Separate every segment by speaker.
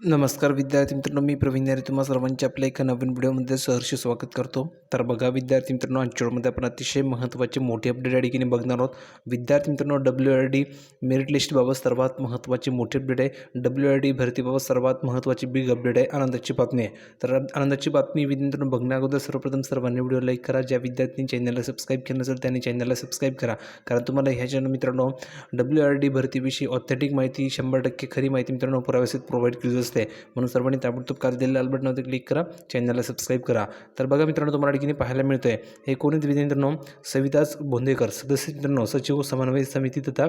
Speaker 1: नमस्कार विद्यार्थी मित्रांनो मी प्रवीण यारे तुम्हा सर्वांचे आपल्या एका नवीन व्हिडिओमध्ये सहर्ष स्वागत करतो. तर बघा विद्यार्थी मित्रांनो अंचोळमध्ये आपण अतिशय महत्त्वाची मोठी अपडेट या ठिकाणी बघणार आहोत. विद्यार्थी मित्रांनो डब्ल्यू आर डी मेरिट लिस्टबाबत सर्वात महत्त्वाचे मोठी अपडेट आहे. डब्ल्यू आर डी भरतीबाबत सर्वात महत्त्वाची बिग अपडेट आहे. आनंदाची बातमी आहे. तर आनंदाची बातमी विद्यार्थ्यांनो बघण्या अगोदर सर्वप्रथम सर्वांनी व्हिडिओ लाईक करा. ज्या विद्यार्थ्यांनी चॅनलला सबस्क्राईब केलं नसेल त्यांनी चॅनलला सबस्क्राईब करा. कारण तुम्हाला ह्या चॅनल मित्रांनो डब्ल्यू आर डी भरतीविषयी ऑथेंटिक माहिती शंभर टक्के खरी माहिती मित्रांनो पुराव्यासहित प्रोव्हाइड केली दिसते. म्हणून सर्वांनी ताबडतोब कार्य दिलेल्या लाल बटनावरती क्लिक करा. चॅनलला सबस्क्राईब करा. तर बघा मित्रांनो तुम्हाला ठिकाणी पाहायला मिळतं आहे हे कोणी मित्रांनो सविताज भोंदेकर सदस्य मित्रांनो सचिव समन्वय समिती तथा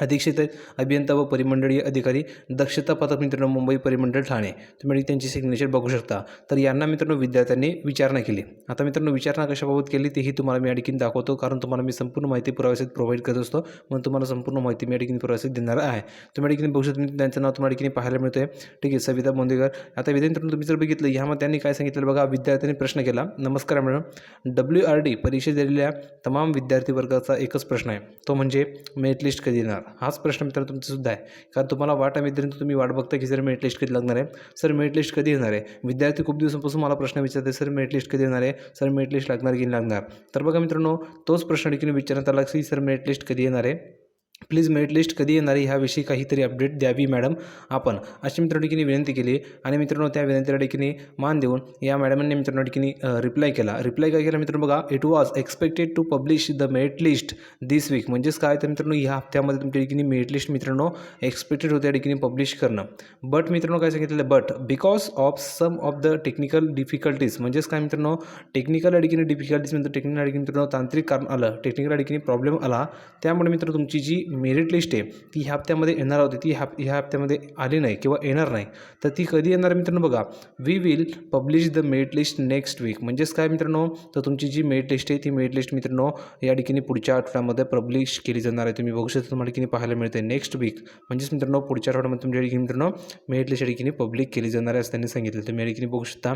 Speaker 1: अधीक्षित अभियंता व परिमंडळीय अधिकारी दक्षता पथक मित्रांनो मुंबई परिमंडळ ठाणे. तुम्ही त्यांची सिग्नेचर बघू शकता. तर यांना मित्रांनो विद्यार्थ्यांनी विचारणा केली. आता मित्रांनो विचारणा कशाबाबत केली तेही तुम्हाला मी या दाखवतो कारण तुम्हाला मी संपूर्ण माहिती पुराव्यासहित प्रोव्हाइड करत असतो. म्हणून तुम्हाला संपूर्ण माहिती मी या ठिकाणी देणार आहे. तुम्ही अडकीने बघू शकता त्यांचं नाव तुम्हाला अडकीने पाहायला मिळतो आहे ठीक आहे सविता बोंदेकर. आता विद्यार्थ्यांनी तुम्ही जर बघितलं ह्यामध्ये त्यांनी काय सांगितलं बघा विद्यार्थ्यांनी प्रश्न केला. नमस्कार मॅडम. डब्ल्यू आर डी परीक्षेत दिलेल्या तमाम विद्यार्थी वर्गाचा एकच प्रश्न आहे. तो म्हणजे मेरिट लिस्ट कधी येणार? हाच प्रश्न मित्रांनो तुमचासुद्धा आहे. कारण तुम्हाला वाट आहे मित्रांनो तुम्ही वाट बघता की सर मेरिट लिस्ट कधी लागणार आहे? सर मेरिट लिस्ट कधी येणार आहे? विद्यार्थी खूप दिवसांपासून मला प्रश्न विचारते सर मेरिट लिस्ट कधी येणार आहे? सर मेरिट लिस्ट लागणार की नाही लागणार? तर बघा मित्रांनो तोच प्रश्न देखील विचारण्यात आला की सर मेरिट लिस्ट कधी येणार आहे? प्लीज मेरिट लिस्ट कधी येणार आहे? ह्याविषयी काहीतरी अपडेट द्यावी मॅडम आपण अशी मित्रांनो ठिकाणी विनंती केली आणि मित्रांनो त्या विनंतीला ठिकाणी मान देऊन या मॅडमांनी मित्रांनो ठिकाणी रिप्लाय केला. रिप्लाय काय केला मित्रांनो बघा it was expected to publish the merit list this week म्हणजेच काय? तर मित्रांनो ह्या हप्त्यामध्ये तुमच्या ठिकाणी मेरिट लिस्ट मित्रांनो एक्सपेक्टेड होत्या ठिकाणी पब्लिश करणं. बट मित्रांनो काय सांगितलेलं? But because of some of the technical difficulties म्हणजेच काय मित्रांनो? टेक्निकल ठिकाणी डिफिकल्टीज म्हणजे टेक्निकल ठिकाणी मित्रांनो तांत्रिक कारण आलं टेक्निकल ठिकाणी प्रॉब्लेम आला त्यामुळे मित्रांनो तुमची जी मेरिट लिस्ट आहे ती ह्या हप्त्यामध्ये येणार होती ती ह्या ह्या हप्त्यामध्ये आली नाही किंवा येणार नाही तर ती कधी येणार मित्रांनो बघा? We will publish the merit list next week म्हणजेच काय मित्रांनो? तर तुमची जी मेरिट लिस्ट आहे ती मेरिट लिस्ट मित्रांनो या ठिकाणी पुढच्या आठवड्यामध्ये पब्लिश केली जाणार आहे. तुम्ही बघू शकता तुम्हाला ठिकाणी पाहायला मिळते नेक्स्ट वीक म्हणजेच मित्रांनो पुढच्या आठवड्यामध्ये तुमच्या ठिकाणी मित्रांनो मेरिट लिस्ट या ठिकाणी पब्लिक केली जाणार आहे असं त्यांनी सांगितलं. तुम्ही या ठिकाणी बघू शकता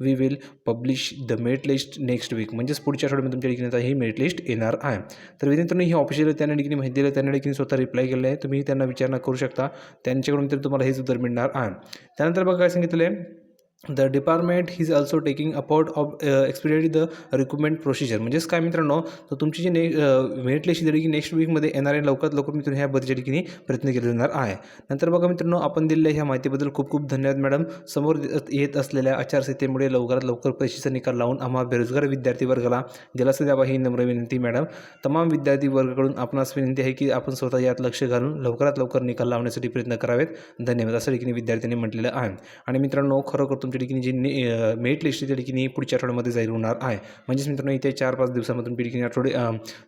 Speaker 1: we will publish the merit list next week म्हणजेच पुढच्या आठवड्यामध्ये तुमच्या ठिकाणी आता ही मेरिट लिस्ट येणार आहे. तर मित्रांनो ही ऑफिशियल त्यांना ठिकाणी माहिती दिलं त्यांना ठिकाणी स्वतः रिप्लाय केलं आहे. तुम्ही त्यांना विचारणा करू शकता. त्यांच्याकडून तर तुम्हाला हेच उत्तर मिळणार आहे. त्यानंतर बघा काय सांगितलं आहे. The department is also taking about of expired the recruitment procedure म्हणजेच काय मित्रांनो तर तुमची जी ने मेरिट लिस्ट दिली की नेक्स्ट वीकमध्ये येणाऱ्या लवकरात लवकर मित्रांनो ह्या बद्दलच्या ठिकाणी प्रयत्न केले जाणार आहे. नंतर बघा मित्रांनो आपण दिलेल्या ह्या माहितीबद्दल खूप खूप धन्यवाद मॅडम समोर येत असलेल्या आचारसंहितेमुळे लवकरात लवकर परीक्षेचा निकाल लावून आम्हा बेरोजगार विद्यार्थी वर्गाला दिलासा द्यावा ही नम्र विनंती मॅडम तमाम विद्यार्थी वर्गाकडून आपणास विनंती आहे की आपण स्वतः यात लक्ष घालून लवकरात लवकर निकाल लावण्यासाठी प्रयत्न करावेत. धन्यवाद. असं ठिकाणी विद्यार्थ्यांनी म्हटलेलं आहे. आणि मित्रांनो खरोखर तुमच्या ठिकाणी जी ने मेरिट लिस्ट त्या ठिकाणी पुढच्या आठवड्यामध्ये जाहीर होणार आहे. म्हणजेच मित्रांनो इथे चार पाच दिवसामधून ठिकाणी आठवडे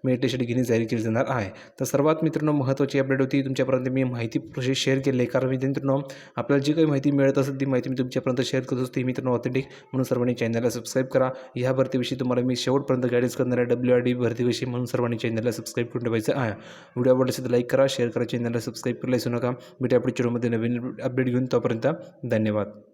Speaker 1: मेरिट लिस्ट ठिकाणी जाहीर केली जाणार आहे. तर सर्वात मित्रांनो महत्त्वाची अपडेट होती तुमच्यापर्यंत मी माहिती प्रोसेस शेअर केली आहे. कारण मित्रांनो आपल्याला जी काही माहिती मिळत असेल ती माहिती मी तुमच्यापर्यंत शेअर करत असते. मित्रांनो ऑथेंटिक म्हणून सर्वांनी चॅनलला सबस्क्राईब करा. ह्या भरतीविषयी तुम्हाला मी शेवटपर्यंत गाईडन्स करणार आहे. डब्ल्यू आर डी भरतीविषयी म्हणून सर्वांनी चॅनलला सबस्क्राईब करून ठेवायचं आहे. व्हिडिओ आवडला असेल लाईक करा शेअर करा चॅनलला सबस्क्राईब करायला विसरू नका. भेटा पुढच्या व्हिडिओमध्ये नवीन अपडेट घेऊन. तोपर्यंत धन्यवाद.